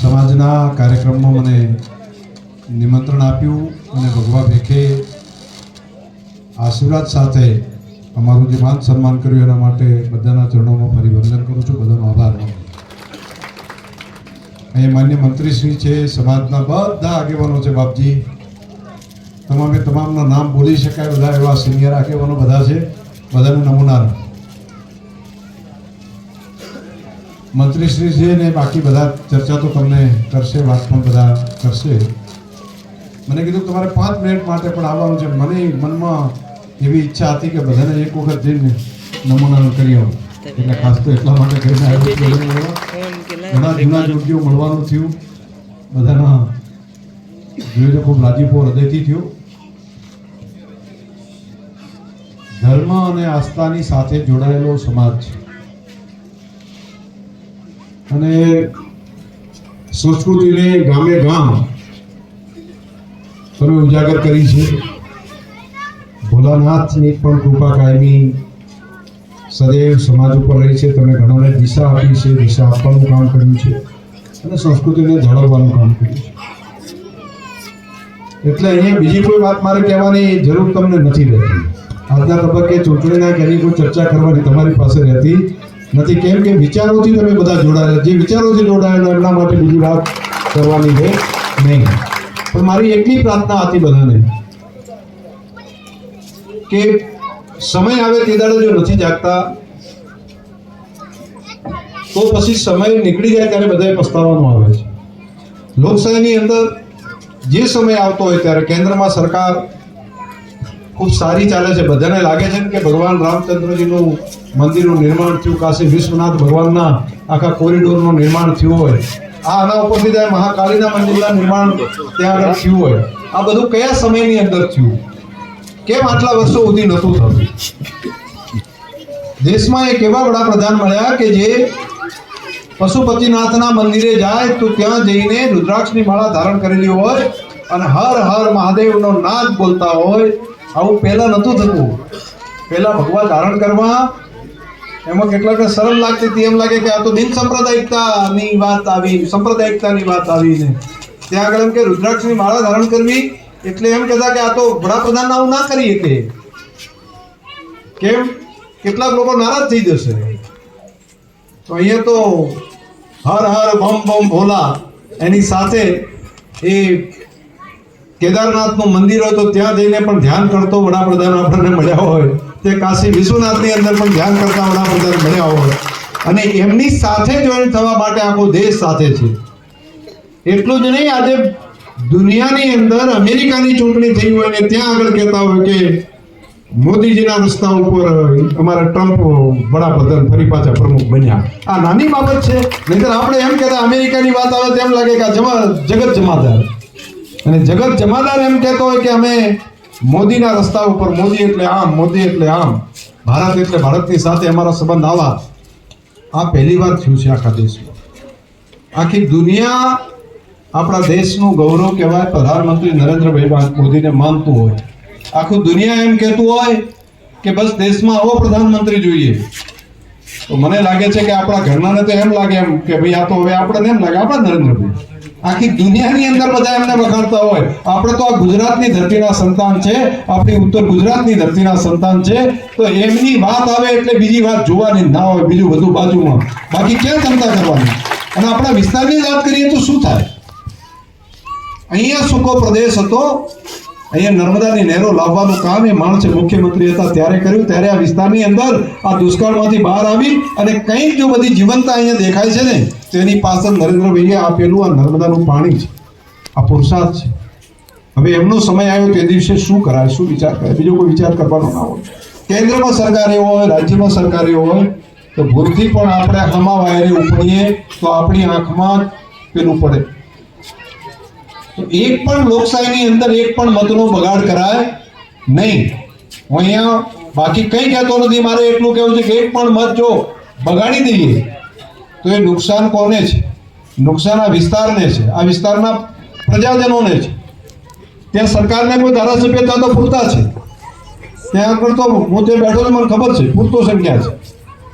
સમાજના કાર્યક્રમમાં મને નિમંત્રણ આપ્યું અને ભગવા ભેખે આશીર્વાદ સાથે અમારું જે માન સન્માન કર્યું એના માટે બધાના ચરણોમાં ફરી વંદન કરું છું, બધાનો આભાર અહીંયા માન્ય મંત્રીશ્રી છે, સમાજના બધા આગેવાનો છે, બાપજી. તમામે તમામના નામ બોલી શકાય, બધા એવા સિનિયર આગેવાનો બધા છે, બધાને નમૂના મંત્રીશ્રી છે ને બાકી બધા ચર્ચા તો તમને કરશે વાત પણ બધા કરશે. મને કીધું તમારે પાંચ મિનિટ માટે પણ આવવાનું છે. મને મનમાં એવી ઈચ્છા હતી કે બધાને એક વખત જઈને નમૂનાનું કરી આવું એટલે ખાસ તો એટલા માટે કરીને ઘણા જૂના યોગ્યો મળવાનું થયું. બધાના જોઈએ તો ખૂબ રાજીપો હૃદયથી થયો. ધર્મ અને આસ્થાની સાથે જોડાયેલો સમાજ છે. અને સંસ્કૃતિને ગામે ગામ તમે ઉજાગર કરી છે. ભોલાનાથની પણ કૃપા કાયમી સદૈવ સમાજ ઉપર રહી છે. તમે ઘણાને દિશા આપી છે, દિશા આપવાનું કામ કર્યું છે અને સંસ્કૃતિને જાળવવાનું કામ કર્યું છે. એટલે અહીંયા બીજી કોઈ વાત મારે કહેવાની જરૂર તમને નથી રહેતી. આજના તબક્કે ચૂંટણીના કે એની કોઈ ચર્ચા કરવાની તમારી પાસે રહેતી નથી. કેમ કે વિચારોથી તમે બધા જોડાયેલા. જે વિચારોથી જોડાયેલા એમના માટે બીજી વાત કરવાની છે નહીં. પણ મારી એટલી પ્રાર્થના હતી બધાને કે સમય આવે તે દાડે જો નથી જાગતા, તો પછી સમય નીકળી જાય ત્યારે બધાએ પસ્તાવાનું આવે છે. લોકશાહીની અંદર જે સમય આવતો હોય ત્યારે કેન્દ્રમાં સરકાર ખૂબ સારી ચાલે છે. બધાને લાગે છે કે ભગવાન રામચંદ્રજીનું મંદિરનું નિર્માણ થયું. કાશી વિશ્વનાથ ભગવાનના આખા કોરિડોરનું નિર્માણ થયું હોય. આ આના ઉપરથી ત્યાં મહાકાળીના મંદિરના નિર્માણ ત્યાં આગળ થયું હોય. આ બધું કયા સમયની અંદર થયું? કેમ આટલા વર્ષો સુધી નહોતું થતું? દેશમાં એક એવા વડાપ્રધાન મળ્યા કે જે પશુપતિનાથના મંદિરે જાય તો ત્યાં જઈને રુદ્રાક્ષની માળા ધારણ કરેલી હોય અને હર હર મહાદેવનો નાદ બોલતા હોય. આવું પહેલા નહોતું થતું. પહેલા ભગવા ધારણ કરવા એમાં કેટલાક શરમ લાગતી હતી. એમ લાગે કે આ તો બિન સાંપ્રદાયિકતાની વાત આવી, સાંપ્રદાયિકતાની વાત આવી ને ત્યાં આગળ એમ કે રુદ્રાક્ષની માળા ધારણ કરવી એટલે એમ કહેતા કે આ તો વડાપ્રધાન આવું ના કરી શકે. કેમ? કેટલાક લોકો નારાજ થઈ જશે. તો અહીંયા તો હર હર બમ બમ ભોલા. એની સાથે એ કેદારનાથનું મંદિર હોય તો ત્યાં જઈને પણ ધ્યાન કરતો વડાપ્રધાન આપણને મળ્યા હોય. તે કાશી વિશ્વનાથની અંદર પણ ધ્યાન કરતા વડાપ્રધાન મળ્યા હોય. અને એમની સાથે જોઈન થવા માટે આખો દેશ સાથે છે. એટલું જ નહીં, આજે દુનિયાની અંદર અમેરિકાની ચૂંટણી થઈ હોય ને ત્યાં આગળ કહેતા હોય કે મોદીજીના રસ્તા ઉપર અમારા ટ્રમ્પ વડાપ્રધાન ફરી પાછા પ્રમુખ બન્યા. આ નાની બાબત છે. નહીતર આપણે એમ કહેતા, અમેરિકાની વાત આવે તેમ લાગે કે આ જગત જમાદાર. અને જગત જમાદાર એમ કહેતો હોય કે અમે મોદીના રસ્તા ઉપર મોદી એટલે આમ, મોદી એટલે આમ, ભારત એટલે ભારતની સાથે અમારા સંબંધ આવા. આ પહેલી વાર થયું છે આખા દેશમાં. આખી દુનિયા આપણા દેશનું ગૌરવ કહેવાય, પ્રધાનમંત્રી નરેન્દ્રભાઈ મોદીને માનતું હોય. આખું દુનિયા એમ કહેતું હોય કે બસ દેશમાં આવો પ્રધાનમંત્રી જોઈએ. તો મને લાગે છે કે આપણા ઘરનાને તો એમ લાગે એમ કે ભાઈ આ તો હવે આપણને એમ લાગે, આપણા નરેન્દ્રભાઈ. આખી દુનિયાની અંદર બધા એમને વખાણતા હોય. આપણે તો આ ગુજરાતની ધરતીના સંતાન છે, આપણી ઉત્તર ગુજરાતની ધરતીના સંતાન છે. તો એમની વાત આવે એટલે બીજી વાત જોવાની ના હોય, બીજું બધું બાજુમાં. બાકી ક્યાં ચિંતા કરવાની? અને આપણા વિસ્તારની વાત કરીએ તો શું થાય? અહીંયા સૂકો પ્રદેશ હતો અહીંયા નર્મદાની નહેરો લાવવાનું કામ એ માણસે મુખ્યમંત્રી હતા, ત્યારે કર્યું, ત્યારે આ વિસ્તારની અંદર આ દુષ્કાળમાંથી બહાર આવી અને કંઈક જો બધી જીવનતા અહીંયા દેખાય છે ને, તો એની પાછળ નરેન્દ્રભાઈએ આપેલું આ નર્મદાનું પાણી છે. આ પુરુષાર્થ છે. હવે એમનો સમય આવ્યો તે દિવસે શું કરાય, શું વિચાર કરાય? બીજો કોઈ વિચાર કરવાનો ના હોય. કેન્દ્રમાં સરકાર એવો હોય, રાજ્યમાં સરકાર એવો હોય, તો ભૂલથી પણ આપણે આમાં વાયરે ઉપડીએ, તો આપણી આંખમાં પેલું પડે. તો એક પણ લોકશાહીની અંદર એક પણ મતનો બગાડ કરાય નહીં. હું અહીંયા બાકી કંઈ કહેતો નથી, મારે એટલું કહેવું છે કે એક પણ મત જો બગાડી દઈએ, તો એ નુકસાન કોને છે? નુકસાન આ વિસ્તારને છે. આ વિસ્તારના પ્રજાજનોને છે. ત્યાં સરકારને કોઈ ધારાસભ્ય ત્યાં તો પૂરતા છે. ત્યાં આગળ તો હું જે બેઠો છું, મને ખબર છે, પૂરતો સંખ્યા છે.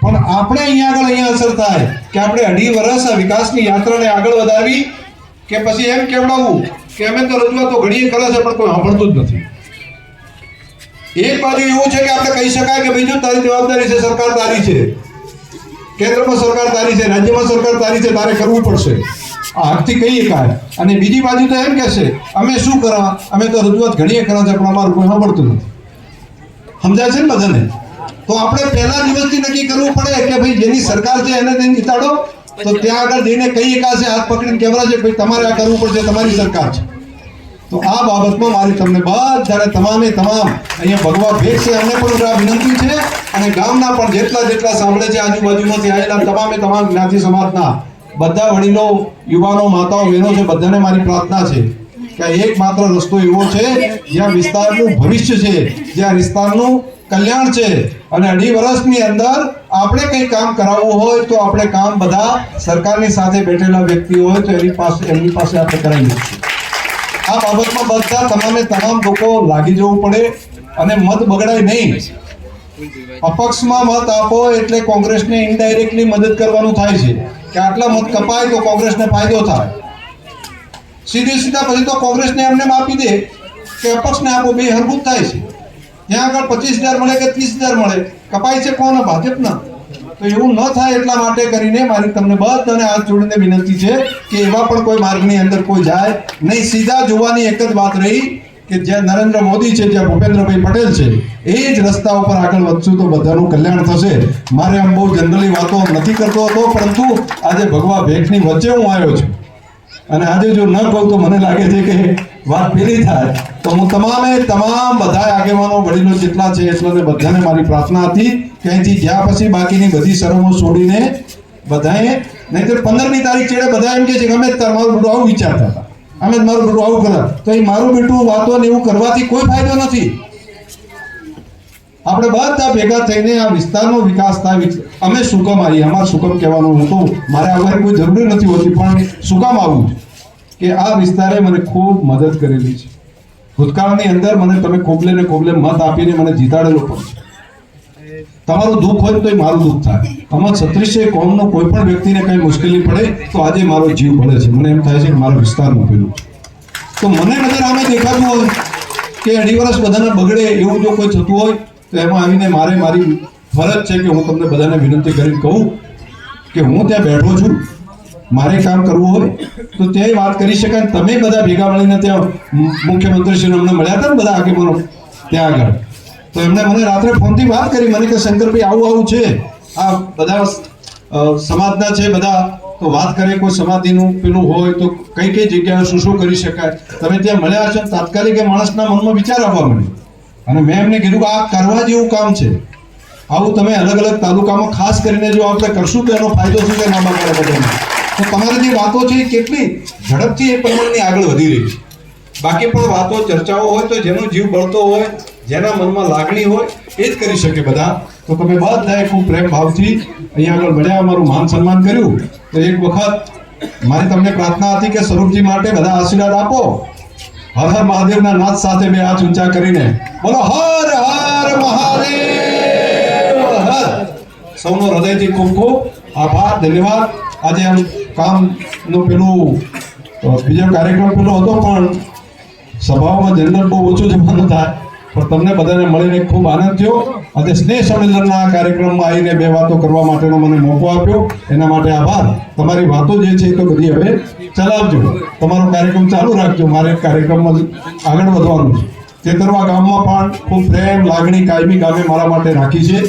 પણ આપણે અહીંયા આગળ અહીંયા અસર થાય કે આપણે અઢી વર્ષ આ વિકાસની યાત્રાને આગળ વધારવી કે પછી એમ કેવડાવવું કે અમે તો રજૂઆતો ઘણીએ કરે છે, પણ કોઈ સાંભળતું જ નથી. એક બાજુ એવું છે કે આપણે કહી શકાય કે બીજું તારી જવાબદારી છે, સરકાર તારી છે. કેન્દ્રમાં સરકાર તારી છે, રાજ્યમાં સરકાર તારી છે, તારે કરવું પડશે. આ હકથી કહી શકાય અને બીજી બાજુ તો એમ કહેશે અમે શું કરવા અમે તો રજૂઆત ઘણીએ કરા છે, પણ અમારું કોઈ સાંભળતું નથી. સમજાય છે ને બધાને? તો આપણે પહેલા દિવસથી નક્કી કરવું પડે કે ભાઈ જેની સરકાર છે, એને તેને જીતાડો તો ત્યાં આગળ જઈને કઈ એકાશે હાથ પકડીને કહેવાય છે ભાઈ તમારે આ કરવું પડશે, તમારી સરકાર છે. તો આ બાબતમાં મારી તમને બધાને, તમામે તમામ અહીંયા ભગવા ભેટ છે. અમને પણ વિનંતી છે અને ગામના પણ જેટલા જેટલા સાંભળે છે, આજુબાજુમાંથી આવેલા તમામે તમામ જ્ઞાતિ સમાજના બધા વડીલો, યુવાનો, માતાઓ, બહેનો છે, બધાને મારી પ્રાર્થના છે. કે આ એકમાત્ર રસ્તો એવો છે, જ્યાં વિસ્તારનું ભવિષ્ય છે, જ્યાં વિસ્તારનું કલ્યાણ છે. અને અઢી વર્ષની અંદર આપણે કંઈ કામ કરાવવું હોય તો આપણે કામ બધા સરકારની સાથે બેઠેલા વ્યક્તિ હોય તો એની પાસે, એમની પાસે આપણે કરાવી શકીએ આ બાબતમાં બધા તમામે તમામ લોકો લાગી જવું પડે અને મત બગડાય નહીં. અપક્ષમાં મત આપો એટલે કોંગ્રેસને ઇનડાયરેક્ટલી મદદ કરવાનું થાય છે. કે આટલા મત કપાય તો કોંગ્રેસને ફાયદો થાય. સીધી સીધા પછી તો કોંગ્રેસને એમને આપી દે કે અપક્ષને આપો, બે હરભૂત થાય છે. ત્યાં આગળ પચીસ હજાર મળે કે ત્રીસ હજાર મળે, કપાય છે કોણ? ભાજપના. તો એવું ન થાય એટલા માટે કરીને મારી તમને બધાને હાથ જોડીને વિનંતી છે કે એવા પણ કોઈ માર્ગની અંદર કોઈ જાય નહીં. સીધા જોવાની એક જ વાત રહી કે જ્યાં નરેન્દ્ર મોદી છે, જ્યાં ભૂપેન્દ્રભાઈ પટેલ છે, એ જ રસ્તા ઉપર આગળ વધશું તો બધાનું કલ્યાણ થશે. મારે આમ બહુ જનરલી વાતો નથી કરતો હતો, પરંતુ આજે ભગવા ભેટની વચ્ચે હું આવ્યો છું. અને આજે જો ન કહું તો મને લાગે છે કે વાત પેલી થાય. તો હું તમામે તમામ બધા આગેવાનો, વડીલો જેટલા છે એટલાને બધાને મારી પ્રાર્થના હતી કે અહીંથી જ્યાં પછી બાકીની બધી શરમો છોડીને બધાએ, નહીંતર પંદરમી તારીખ છેડે બધા એમ કે છે કે અમે મારું બેટું આવું વિચારતા હતા. અમે મારું બેટું આવું કરે તો એ મારું બેટું વાતો ને એવું કરવાથી કોઈ ફાયદો નથી. આપણે બધા ભેગા થઈને આ વિસ્તારનો વિકાસ થાય અમે શું કામ આવીએ? અમારે શું કામ કહેવાનું હતું? મારે આવવાની કોઈ જરૂરી નથી હોતી, પણ શું આવું? કે આ વિસ્તારે મને ખૂબ મદદ કરેલી છે. ભૂતકાળની અંદર મને તમે કોબલે ને કોબલે મત આપીને મને જીતાડેલો પણ તમારું દુઃખ હોય તો એ મારું દુઃખ થાય. અમાર છત્રીસે કોમનો કોઈ પણ વ્યક્તિને કંઈ મુશ્કેલી પડે, તો આજે મારો જીવ પડે છે. મને એમ થાય છે કે મારો વિસ્તાર પેલું. તો મને નજર આમે દેખાતું હોય કે અઢી વર્ષ બધાને બગડે એવું જો કોઈ થતું હોય, તો એમાં આવીને મારે મારી ફરજ છે કે હું તમને બધાને વિનંતી કરીને કહું કે હું ત્યાં બેઠો છું, મારે કામ કરવું હોય, તો તે વાત કરી શકાય તમે બધા ભેગા મળીને ત્યાં મુખ્યમંત્રીશ્રીને અમને મળ્યા હતા ને બધા આગેવાનો ત્યાં આગળ. તો એમણે મને રાત્રે ફોનથી વાત કરી, મને કે શંકરભાઈ આવું આવું છે, આ બધા સમાજના છે બધા, તો વાત કરે કોઈ સમાધિનું પેલું હોય તો કઈ કઈ જગ્યાએ શું શું કરી શકાય. તમે ત્યાં મળ્યા છો તાત્કાલિક એ માણસના મનમાં વિચાર આવવા મળ્યો અને મેં એમને કીધું કે આ કરવા જેવું કામ છે. આવું તમે અલગ અલગ તાલુકામાં ખાસ કરીને જો આપણે કરશું તો એનો ફાયદો શું છે કરે બધાને તો તમારી જે વાતો છે એ કેટલી ઝડપથી એ પ્રમાણની આગળ વધી રહી છે. બાકી પણ વાતો, ચર્ચાઓ હોય તો જેનો જીવ બળતો હોય, જેના મનમાં લાગણી હોય, એ જ કરી શકે બધા. તો તમે બધાએ ખૂબ પ્રેમ ભાવથી અહીંયા આગળ મળ્યા, અમારું માન સન્માન કર્યું. તો એક વખત મારી તમને પ્રાર્થના હતી કે સ્વરૂપજી માટે બધા આશીર્વાદ આપો. હર હર મહાદેવના નાથ સાથે બે હાથ ઊંચા કરીને બોલો, હર હર મહાદેવ! સૌનો હૃદયથી ખૂબ ખૂબ આભાર, ધન્યવાદ. આજે આમ કામનું પેલું બીજો કાર્યક્રમ પેલો હતો, પણ સભાઓમાં જનરલ બહુ ઓછું જવાનું થાય. પણ તમને બધાને મળીને ખૂબ આનંદ થયો. આજે સ્નેહ સંમેલનના કાર્યક્રમમાં આવીને બે વાતો કરવા માટેનો મને મોકો આપ્યો. એના માટે આભાર. તમારી વાતો જે છે તો બધી હવે ચલાવજો. તમારો કાર્યક્રમ ચાલુ રાખજો. મારે કાર્યક્રમમાં આગળ વધવાનું છે. તેતરવા ગામમાં પણ ખૂબ પ્રેમ, લાગણી, કાયમી ગામે મારા માટે રાખી છે.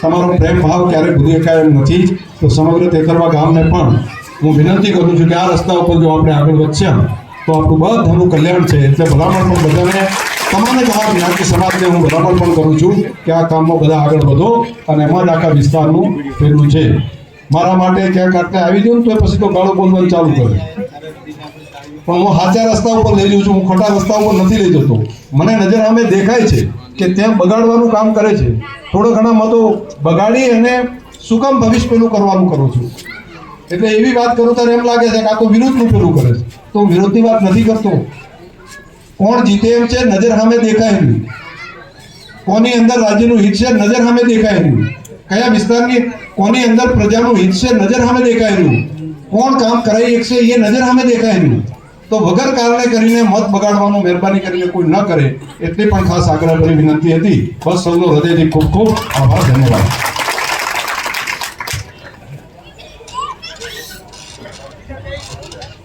તમારો પ્રેમ ભાવ ક્યારેય ભૂલી શકાય એમ નથી તો સમગ્ર તેતરવા ગામને પણ હું વિનંતી કરું છું કે આ રસ્તા ઉપર જો આપણે આગળ વધશે તો આપણું બધાનું કલ્યાણ છે. એટલે ભલામણ પણ બધાને તમામે તમામ જ્ઞાતિ સમાજને હું ભલામણ પણ કરું છું કે આ કામમાં બધા આગળ વધો અને એમાં જ આખા વિસ્તારનું પેલું છે. મારા માટે ક્યાંક આટલે આવી જાઉં તો પછી તો ગાળો બોલવાનું ચાલુ કરે. પણ હું સાચા રસ્તા ઉપર લઈ જઉં છું, હું ખોટા રસ્તા ઉપર નથી લઈ જતો. મને નજર અમે દેખાય છે. કે ત્યાં બગાડવાનું કામ કરે છે. થોડો ઘણા મતો બગાડી અને શું ભવિષ્ય પેલું કરવાનું કરું છું. એટલે એવી વાત કરું ત્યારે એમ લાગે છે કે આ તો વિરોધનું પેલું કરે છે. તો વિરોધની વાત નથી કરતો. કોણ જીતે એમ છે, નજર સામે દેખાય નહીં. કોની અંદર રાજ્યનું હિત છે, નજર સામે દેખાય નહીં. કયા વિસ્તારની, કોની અંદર પ્રજાનું હિત છે, નજર સામે દેખાય કોણ કામ કરાઈ શકશે એ નજર સામે દેખાય રહ્યું તો વગર કારણે કરીને મત બગાડવાનું મહેરબાની કરીને કોઈ ન કરે, એટલી પણ ખાસ આગ્રહભરી વિનંતી હતી. બસ સૌનો હૃદયથી ખૂબ ખૂબ આભાર, ધન્યવાદ.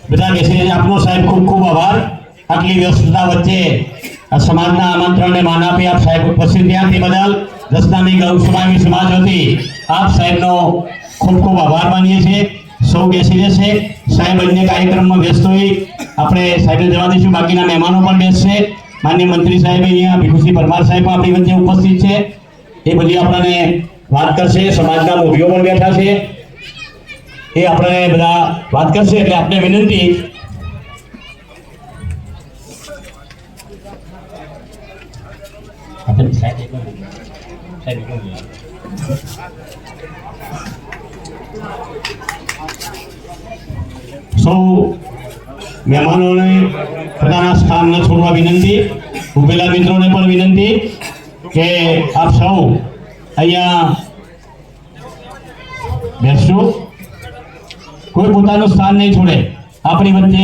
બધા બેસીને આપનો સાહેબ ખૂબ ખૂબ આભાર. આટલી વ્યસ્તતા વચ્ચે આ સમાજના આમંત્રણને માન આપી આપ સાહેબ ઉપસ્થિત ત્યાંથી બદલ દસનામી ગૌ સમાજ વતી આપ સાહેબનો ખૂબ ખૂબ આભાર માનીએ છીએ. સૌ બેસી રહેશે. સાહેબ અન્ય કાર્યક્રમમાં વ્યસ્ત હોય, આપણે સાહેબને જવા દઈશું બાકીના મહેમાનો પણ બેસશે. માન્ય મંત્રી સાહેબ અહીંયા ભીખુસિંહ પરમાર સાહેબ પણ આપણી વચ્ચે ઉપસ્થિત છે. એ બધી આપણને વાત કરશે. સમાજના મોભીઓ પણ બેઠા છે. એ આપણે બધા વાત કરશે. એટલે આપણે વિનંતી. સાહેબ સાહેબ એક મિનિટ. સૌ મહેમાનોને પોતાના સ્થાન ન છોડવા વિનંતી, ઉભેલા મિત્રોને પણ વિનંતી કે આપ સૌ અહીંયા બેસશો કોઈ પોતાનું સ્થાન નહીં છોડે. આપણી વચ્ચે